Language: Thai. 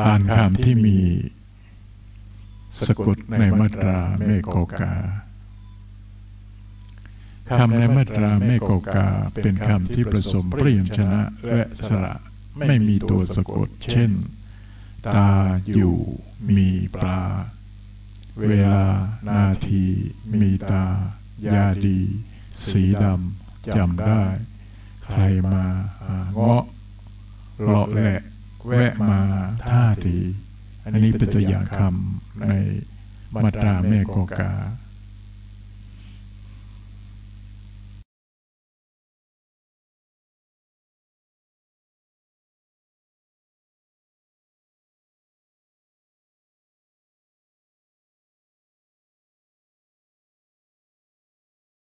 อ่านคำที่มีสะกดในมาตราเมโกกาคำในมาตราเมโกกา เป็นคำที่ผสมเปลี่ยนชนะและสระไม่มีตัวสะกด เช่น ตาอยู่มีปลา เวลา นาที มีตา ยาดี สีดำจำได้ ใครมาหาเงาะเลาะแหละ แวะมาท่าที อันนี้เป็นตัวอย่างคำในมาตราแม่กกา